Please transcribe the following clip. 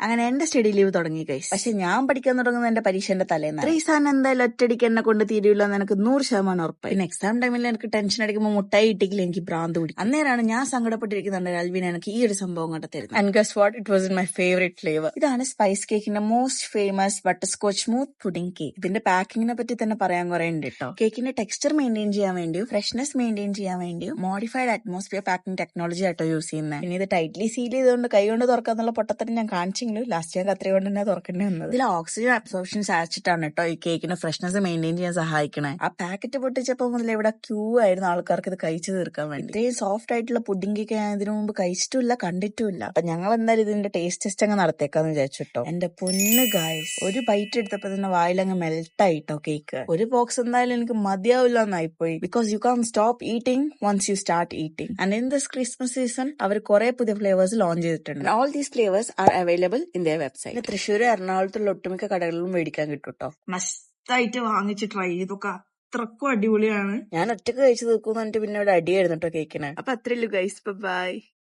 അങ്ങനെ എന്റെ study leave തുടങ്ങി ഗൈസ് പക്ഷെ ഞാൻ പഠിക്കാൻ തുടങ്ങുന്ന എന്റെ പരീക്ഷന്റെ തലേന്ന്. സാധനം എന്തായാലും ഒറ്റടിക്ക് എന്നെ കൊണ്ട് തീരുവില്ല എന്ന് എനിക്ക് നൂറ് ശതമാനം ഉറപ്പായി. പിന്നെ എക്സാം ടൈമിൽ എനിക്ക് ടെൻഷൻ അടിക്കുമ്പോൾ മുട്ടായി ഇട്ടിക്കില്ല എനിക്ക് ഭ്രാന്ത് പിടിക്കും. അന്നേരമാണ് ഞാൻ സങ്കടപ്പെട്ടിരിക്കുന്നുണ്ട് അൽവിൻ എനിക്ക് ഈ ഒരു സംഭവം കണ്ട തരുന്നത് and guess what it was in my favourite flavour ഇതാണ് സ്പൈസ് കേക്കിന്റെ most famous butterscotch smooth pudding cake ഇതിന്റെ പാക്കിങ്ങിനെ പറ്റി തന്നെ പറയാൻ കുറെ ഉണ്ട് കേട്ടോ കേക്കിന്റെ ടെക്സ്ചർ മെയിന്റെയിൻ ചെയ്യാൻ വേണ്ടി ഫ്രഷ്നെസ് മെയിന്റെയിൻ ചെയ്യാൻ വേണ്ടി മോഡിഫൈഡ് അറ്റ്മോസ്ഫിയർ പാക്കിംഗ് ടെക്നോളജി ആട്ടോ യൂസ് ചെയ്യുന്നത് പിന്നെ ഇത് ടൈറ്റ്ലി സീൽ ചെയ്തുകൊണ്ട് കൈകൊണ്ട് തുറക്കാന്നുള്ള പൊട്ടത്തിന് ഞാൻ കാണിച്ചെങ്കിലും ലാസ്റ്റ് ഞാൻ കത്രി കൊണ്ട് തന്നെ തുറക്കേണ്ടി വന്നത്. ഇതിൽ ഓക്സിജൻ അബ്സോർപ്ഷൻ സാധിച്ചിട്ടാണ് കേട്ടോ ഈ കേക്കിന് ഫ്രഷ്നെസ് മെയിന്റെയിൻ ചെയ്യാൻ സഹായിക്കണേ. ആ പാക്കറ്റ് പൊട്ടിച്ചപ്പോൾ മുതൽ ഇവിടെ ക്യൂ ആയിരുന്നു ആൾക്കാർക്ക് ഇത് കഴിച്ചു തീർക്കാൻ വേണ്ടി. ഇത്രയും സോഫ്റ്റ് ആയിട്ടുള്ള പുഡിംഗ് കേക്ക് ഞാൻ ഇതിനു മുമ്പ് കഴിച്ചിട്ടില്ല കണ്ടിട്ടുമില്ല. അപ്പൊ ഞങ്ങൾ എന്തായാലും ഇതിന്റെ ടേസ്റ്റ് ടെസ്റ്റ് അങ്ങ് നടത്തേക്കാന്ന് വിചാരിച്ചിട്ടോ എന്റെ പൊന്ന് ഗായ്സ് ഒരു ബൈറ്റ് എടുത്തപ്പോ തന്നെ വായിലങ്ങ് മെൽട്ട് ആയിട്ടോ കേക്ക് ഒരു ബോക്സ് എന്തായാലും എനിക്ക് മതിയാവില്ല എന്നായിപ്പോയി because you can stop eating once you start eating and in this Christmas season അവർ കുറെ പുതിയ ഫ്ലേവേഴ്സ് ലോഞ്ച് ചെയ്തിട്ടുണ്ട്. All these flavours are available in their website. Thrissur എറണാകുളത്തുള്ള ഒട്ടുമിക്ക കടകളിലും മേടിക്കാൻ കിട്ടും കേട്ടോ മസ്തായിട്ട് വാങ്ങിച്ച് ട്രൈ ചെയ്തൊക്കെ അത്രക്കും അടിപൊളിയാണ്. ഞാൻ ഒറ്റയ്ക്ക് കഴിച്ചു തീർക്കും എന്നിട്ട് പിന്നെ ഇവിടെ അടിയായിരുന്നു കേട്ടോ കേക്കിന് അപ്പൊ അത്രയുള്ളൂ ഗൈസ് ബൈ